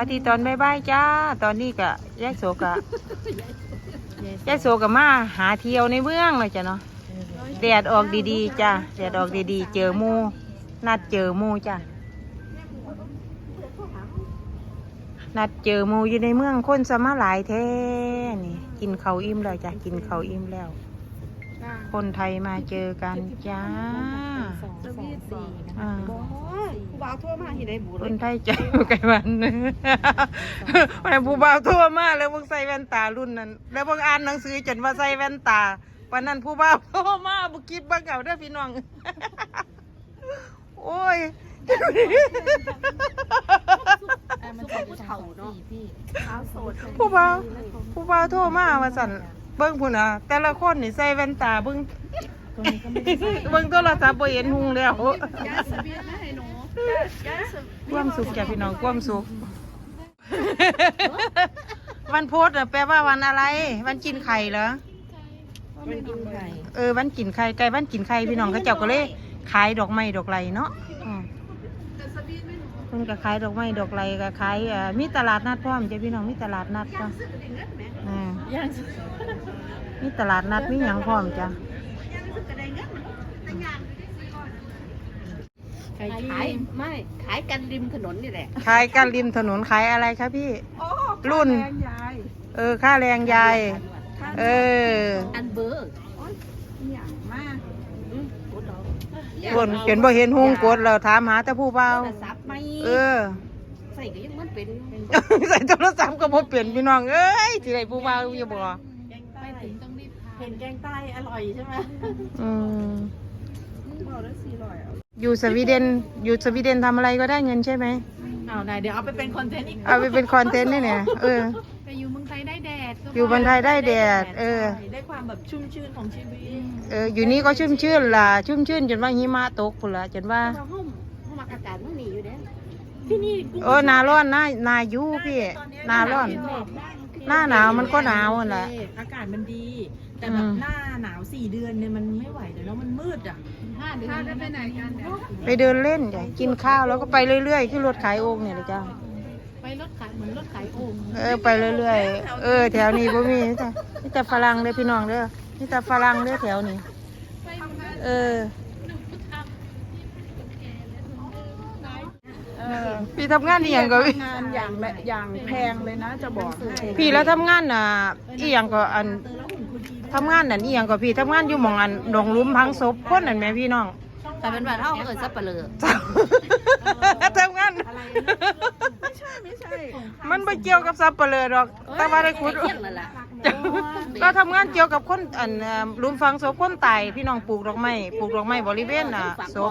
ว่าที่ตอนบายๆจ้า ตอนนี้กะยายโสกะยายโสกะมาหาเที่ยวในเมืองเลยจ้ะเนาะแดดออกดีๆจ้าแดดออกดีๆ เจอหมูนัดเจอหมูจ้านัดเจอหมูอยู่ในเมืองคนสมาหลายแท้นี่ กินเขาวอิ่มแล้วจ้ะกินเขาวอิ่มแล้ว คนไทยมาเจอกันจ้า สวีทสี่นะอ่าคะ ผู้บ่าวโทั่วมาที่ได้บุคนไทยใจไกลวันวันผู้บ่าวโทั่วมาแล้วพวกใส่แว่นตารุ่นนั้น แล้วพวกอ่านหนังสือจนว่าใส่แว่นตาวันนั้นผู้บ่าวโทั่วมาบุคิดบ้าเก่าเด้อพี่น้อง โอ้ยมันจะผู้เฒ่าเนาะพี่สาวโสดผู้บ่าวผู้บ่าวโทั่วมาว่าสั่น เบิ้งพุ่นอะ แต่ละคนนี่ใส่แว่นตาเบิ้งตัวนี้ก็ไม่ได้ใส่เบิ้งโทรศัพท์บ่เห็นหุงแล้วย้ายสวีทมาให้หนูย้ายสวีทความสุขจ้ะพี่น้องความสุข วันโพสต์อะแปลว่าวันอะไร วันกินไข่เหรอมันกินไข่เออวันกินไข่ไก่วันกินไข่พี่น้องเขาเจ้าก็เลยขายดอกไม้ดอกไรเนาะอืม แต่สวีทไม่หนู เพิ่นก็ขายดอกไม้ดอกไรก็ขายเอ่อมีตลาดนัดพร้อมจ้ะพี่น้องมีตลาดนัดก็ซื้อได้เงินไหมอืมย่างมีตลาดนัดมีหยังพร้อมจ้ะยังซื้อก็ได้เงินมันแต่งานไม่ได้ซื้อก่อนไข่ขายไม่ขายกันริมถนนนี่แหละขายกันริมถนนขายอะไรคะพี่ โอ้รุ่น แรงยายเออค่าแรงยายเอออันเบอร์อย่างมากคนเห็นบ่เห็นหุงกดแล้วถามหาแต่ผู้เบาโท รศัพท์ไม่เออ ใส่ก็ยังมันเป็นใส่โทรศัพท์ก็บ่เปลี่ยนพี่น้องเอ้ยสิได้ผู้เบาอยู่บ่แกงใต้ต้องรีบเห็นแกงใต้อร่อยใช่ไหมอืมบอกได้สี่ร้อยเอาอยู่สวีเดนอยู่สวีเดนทำอะไรก็ได้เงินใช่ไหมเอาไหนเดี๋ยวเอาไปเป็นคอนเทนต์อีกเอาไปเป็นคอนเทนต์นี่เนี่ยเออ ไปอยู่เมืองไทยได้แดดก็อยู่เมืองไทยได้แดด เออ ใช่ได้ความแบบชุ่มชื่นของชีวิตเอออยู่นี่ก็ชุ่มชื่นล่ะชุ่มชื่นจนว่าหิมะตกพุ่นละจนว่า เราห้อ ที่นี่เออหนาร้อนหน้าหนายูพี่หนาร้อน หน้าหนาวมันก็หนาวนั่นแหละอากาศมันดี แต่แบบอืมหน้าหนาวสี่เดือนเนี่ยมันไม่ไหวเดี๋ยวแล้วมันมืดอะห้าเดือนพากันไปไหนกันเนี่ยไปเดินเล่นจ้ะกินข้าวแล้วก็ไปเรื่อยๆขึ้นรถขายโอ่งเนี่ยเลยจ้าไปรถขายเหมือนรถขายโอ่งเออไปเรื่อยๆเออ แถวนี้บ่มีแต่มีแต่ฝรั่งเด้อพี่น้องเด้อมีแต่ฝรั่งเด้อแถวนี้ เออ เออ พี่ทำงานนี่ยังก็พี่งานอย่างแบบอย่างแพงเลยนะ จะบอกให้พี่แล้วทำงานน่ะอีหยังก็อันทำงานนั่นอีหยังก็พี่ทำงานอยู่หมองอันหนองหลุมพังศพคนนั่นแหม่พี่น้อง แต่เป็นวันเท่าเออซับเปลือทำงานไม่ใช่ไม่ใช่มันไม่เกี่ยวกับสับเปลือหรอก แต่ว่าได้คุด เที่ยงนั่นแหละเราทำงานเกี่ยวกับคนอันเอ่อหลุมฝังศพคนตายพี่น้องปลูกดอกไม้ปลูกดอกไม้บริเวณน่ะศพ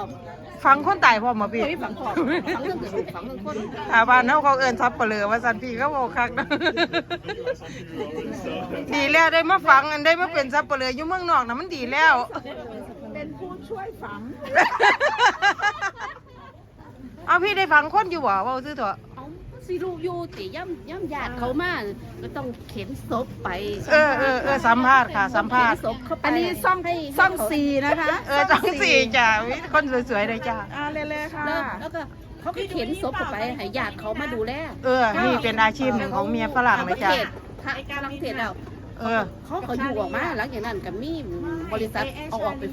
ฝังคนตายพร้อมมาพี่เฮ้ยฝังขอบฝังเรื่องเกิดฝังเรื่องคนอาบ้านเฮาเขาเอิ้นสับเปลือว่าสันพี่เขาบอกคักนะดีแล้วได้มาฝังอันได้มาเป็นสับเปลืออยู่เมืองนอกน่ะมันดีแล้ว เป็นผู้ช่วยฝัง เอาพี่ได้ฝังคนอยู่บ่เว้าซื่อเถอะเอา สิลูกอยู่ติย่ำย่ำญาติเขามาก็ต้องเข็นศพไปเออเออเออสัมภาษณ์ค่ะสัมภาษณ์ เข็นศพเข้าไปอันนี้ซ่อมให้ซ่อมสีนะคะเออจังสี่จ้ะวิคนสวยๆเลยจ้ะอ่าเร็วๆค่ะ แล้วแล้วก็เขาก็เข็นศพเข้าไปให้ญาติเขามาดูแล เออนี่เป็นอาชีพหนึ่งของเมียฝรั่งเลยจ้ะพระฝรั่งเศสแล้ว เออ เขาก็อยู่ออกมาหลังจากนั้นก็มีบริษัทเอาออกไป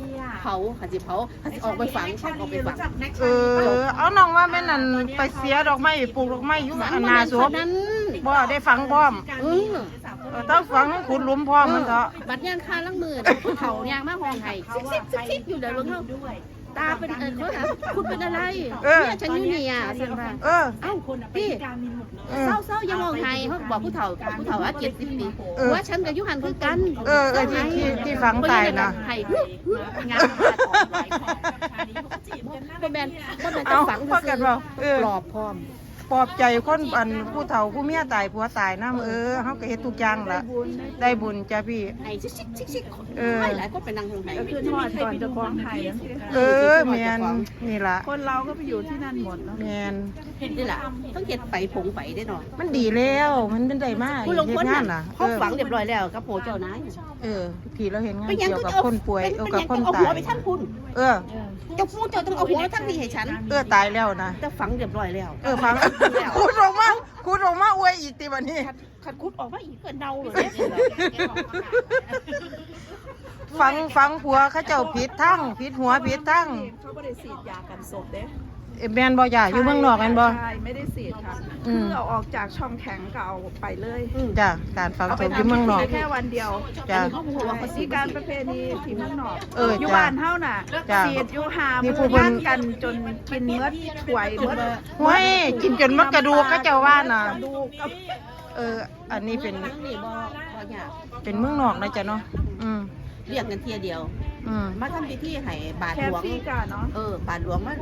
เผาค่ะสิเผาค่ะสิออกไปฝังช่างออกไปฝังเออ เอาน้องว่าแม่นั่นไปเสียดอกไม้ปลูกดอกไม้อยู่อันนาสวบนั้นบ่ได้ฝังพร้อมเออเออต้องฝังขุดหลุมพร้อมมันเถอะบัดย่างคาลังมือนะผู้เฒ่ายางมาห้องไห้ซิกซิกซิกซิกอยู่เดี๋ยวลงเฮา ตาเป็นเออเขาถามคุณเป็นอะไรเนี่ยฉันอยู่เนี่ยสั่งว่าเออ เอ้าพี่เอเศอร้าเศร้าอย่ามองไห้เขาบอกผู้เฒ่าผู้เฒ่าอาเจ็ดสิบปีเออว่าฉันกับยุหันคือกันเออเออที่ที่ที่ฝังตายนะไห้งานบ่แม่นบ่แม่นจะเอาฝังพอกันบ่เออ ปลอบพร้อม ปลอบใจคนอันผู้เฒ่าผู้เมียตายผัวตายน้ำเออเฮาก็เฮ็ดทุกอย่างล่ะ ได้บุญจ้ะพี่ไห้ชิกชิกชิกชิกเออ หลายคนไปนั่งห้องไห้ก็คือทอดก่อนจะคล้องไข่อะเออแมนนี่ล่ะคนเราก็ไปอยู่ที่นั่นหมดเนาะแมนนี่แหละต้องเก็บไปผงไปได้หน่อยมันดีแล้วมันเป็นได้มากผู้ลงเฮ็คดนงาน่ะนน่ะเอเขาอฝังเรียบร้อยแล้วกับโผเจ้านายเออพี่เราเห็นงานไปยังเกี่ยวก็กับเอาคนป่วยไปเกี่ยวไปกับยังคนเอาตาหัวยไปทั้งคุณเออ เจ้าพูดเจ้าต้องเอาหัวมาทั้งนี้ให้ฉัน เออตายแล้วนะ จะฝังเรียบร้อยแล้ว เออฟังคูดออกมาคูดออกอีกติบัดนี้คัดคัดคุดออกมาอีกก็เน่าเลยฟังฟังผัวเขาเจ้าผิดทั้งผิดหัวผิดทั้ง เขาไม่ได้ฉีดยากันศพเด้ เอ้ยแม่นบ่จ้ะอยู่เมืองนอกแม่นบ่ ใช่ไม่ได้ฉีดค่ะอืคืม อเอาออกจากช่องแข็งก็เอาไปเลยจ้ะการฟังเอาศไปพอยู่ทำเมืองนอก ได้แค่วันเดียวจ้ะสีการประเพณีที่เมืองนอกเออจ้ะอยู่บ้านเฮาน่ะจ้ะฉีดอยู่หามีมืผู้อเพิ่นย่างกันจนกินเมืดถวยเมืดห้วยกินจนมักกระดูกเขาเจ้าว่าน่ะ กระดูกกับเออ อันนี้เป็นนี่บ่บ่ยากเป็นเมืองนอกนะจ๊ะเนาะอืมเรียกกันเทียเดียว อืมมาทำพิธีให้บาทแค่หลวงฟรีกาเนาะเออบาทหลวงมา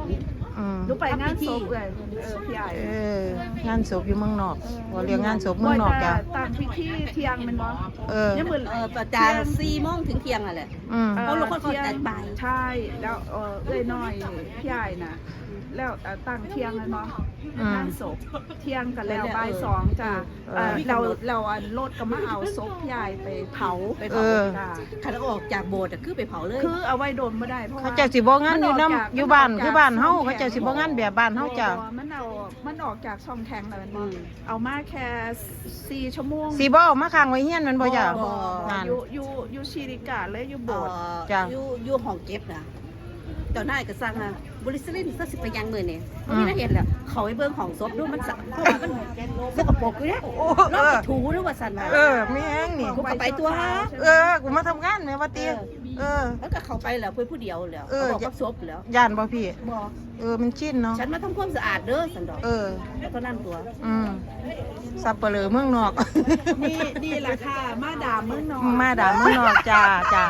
อืมหนูไปงานศพเลยเออพี่ใหญ่เอองานศพอยู่เมืองนอกว่าเรียกงานศพเมืองนอกจ้ะตามพิธีเที่ยงแมันบ่เออ เนี่ยเหมือนเออประจาน4โมงถึงเที่ยงอะแหละ อืมเอ่อเพราะเราคนเขาเที่ยงแต่บ่าย ใช่แล้วเออเอ้ยน้อยพี่ใหญ่น่ะ แล้วเอ่อตั้งเที่ยงเลยเนาะอืม งานศพเที่ยงกันแล้วบ่ายสองจ้ะเออเอ่อเราเราอันรถก็มาเอาศพพี่ใหญ่ไปเผาไปเอเผาอจ้ะคันออกจากโบสถ์อะคือไปเผาเลย คือเอาไว้โดนไม่ได้เพราะเขาว่า เจ้าสิบ่งานอยู่นํมักจกอยู่บ้านมักจกคือบ้านเฮาช่องเขาเจ้าสิบ่งานแบบบ้านเฮาจ้ะบ่มันเอามันออกจากช่องแข็งแล้วมันอืบ่มเอามาแค่สี่ชั่วโมงสิบ่เอามาค้างไว้เฮียนแมันบ่จ้ะ บ่ นั่น อยู่อยู่อยู่ชีริกาเลยอยู่โบเอ่สถ์อจ้ะ อยู่อยู่ห้องเก็บนะเจ้านายก็สั่งนะ บริษัทลินสักสิไปยังมือเนี่ยอืมนี่น่าเห็นแหละเขาไปเบิ่งของศพดูมันสักเพราะว่ามันสกปรกอยู่เนี่ยโอ้นเออกอจากถูหรือว่าสันมาเออแม่งนี่กูก็ไปตัวฮะเออกูมาทำงานแม่ว่าติเออแล้วก็เข้าไปแล้วเพื่อผู้เดียวแล้วเออเขาบอกว่าศพแล้วย่านบ่พี่บอกเออมันชินเนาะฉันมาทำความสะอาดเด้อสันดอกเออแล้วก็นั่นตัวอืมสับเปลือเมืองนอกนี่นี่แหละค่ะมาดามเมืองนอกมาด่าเมืองนอกจ้าจ้า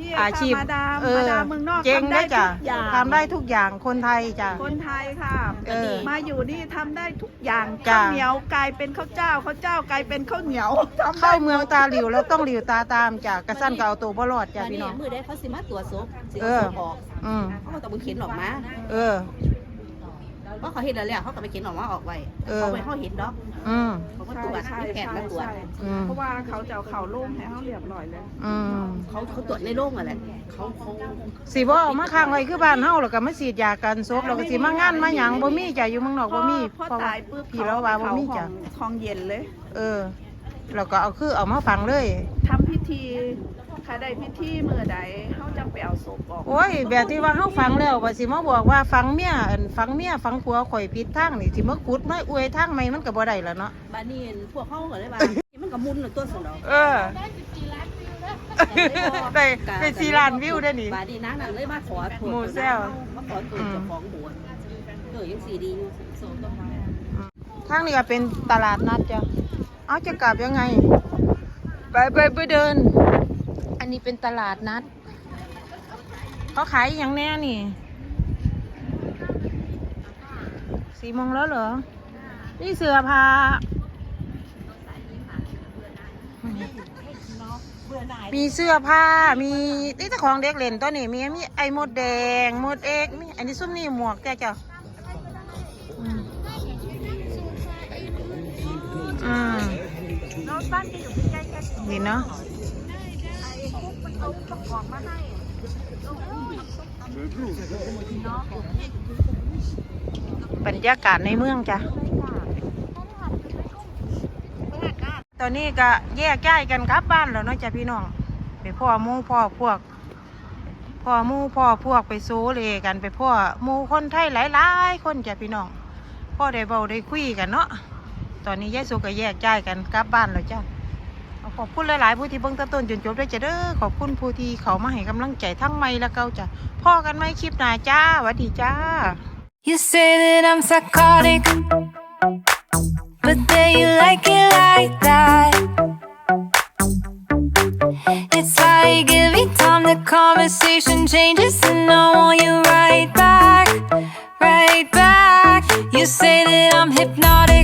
นี่อาชีพค่ะมาดามเอมาอดามเมืองนอกเจ๊งทำได้จ้ะทุกอย่างทำได้ทุกอย่างคนไทยจ้ะ คนไทยค่ะเออมาอยู่นี่ทำได้ทุกอย่างจ้ะ ข้าวเหนียวกลายเป็นข้าวเจ้าข้าวเจ้ากลายเป็นข้าวเหนียวทำได้เข้าเมืองตาหลิวแล้วต้องหลิวตาตามจ้ะกระสั้นก็เอาตัวบ่รอดจ้ะอันพี่นี้น้อง มือได้เขาสิมาตรวจศพสิเอเอาอศพออกอืมเขาก็ต้องไปเขียนออกมาเออ เพราะเขาเห็นแล้วแหละเขาก็ไปเขียนออกมาออกไว้เออ เขาไปเขาเห็นดอกอืม เขาก็ตรวจใช่มีแพทย์มาตรวจใช่อืม เพราะว่าเขาจะเอาเข่าโล่งให้เขาเรียบร้อยเลยอืมเขาเขาตรวจในโรงอะไรเขาเขาสิบ่เอามาค้างไว้คือบ้านเฮาแล้วก็มาฉีดยากันซบแล้วก็สิมางานมาหยังบ่มีจ้ะอยู่เมืองนอกบ่มีพอเพราะตายปุ๊บพี่เราว่าบ่มีจ้ะคลองเย็นเลยเออแล้วก็เอาคือเอามาฝังเลยทำพิธี ค่ะได้พิธีเมื่อใดเขาจังไปเอาศพออกโอ้ย แบบที่ว่าเฮาฟังแล้วว่าสิมาบอกว่าฟังเมียอันฟังเมียฟังผัวข่อยผิดทางนี่สิมาขุดมาอวยทางใหม่มันก็บ่ได้แล้วเนาะบ้านนี้พวกเขาก็เลยว่า มันก็มุนน่ะตัวสนองเออ ได้ได้สี่ล้านวิวได้นี่บ้านนี้นางนั่นเลยมาขอโทษหมู่แซว มาขอโทษเจ้าของโบสถ์เออยังสีดีอยู่โซนต้องมาทางนี้ก็เป็นตลาดนัดจ้ะ เอาจะกลับยังไง ไปไปไปเดินอั นนี้เป็นตลาดนัด เขาขายอหย่างแน่นี่สี่โมงแล้วเหรอ นี่เสื้อผ้ามีเสื้อผ้า มีนี่แต่ของเด็กเล่นตัวนี้มีมีไอ้มดแดงมดเอกมีอันนี้ซุ้มนี่หมวกแกจ้ะอืมอืมน้องบ้านจะ อยู่ใกล้ๆกันเนาะไอ้คุกมันเอาของมาให้บรรยากาศในเมืองจ้ะ ตอนนี้ก็แยกย้ายกันกลับบ้านแล้วเนาะจ้ะพี่น้อง ไปพ่อหมู่พ่อพวก พ่อหมู่พ่อพวกไปโซเลกันไปพ่อหมู่คนไทยหลายๆคนจ้ะพี่น้อง พ่อได้เบาได้คุยกันเนาะ ตอนนี้ยายสุก็แยกย้ายกันกลับบ้านแล้วจ้ะ ขอบคุณหลาย ๆ ผู้ที่เบิ่งแตั้งต้นจนจบด้วยจ้ะเด้อขอบคุณผู้ที่เขามาให้กำลังใจทั้งไม่และเก่าจ้ะพ่อกันไหมคลิปหน้าจ้าสวัสดีจ้า You say that I'm psychotic, but then you like it like that. It's like every time the conversation changes, and I want you right back, right back. You say that I'm hypnotic.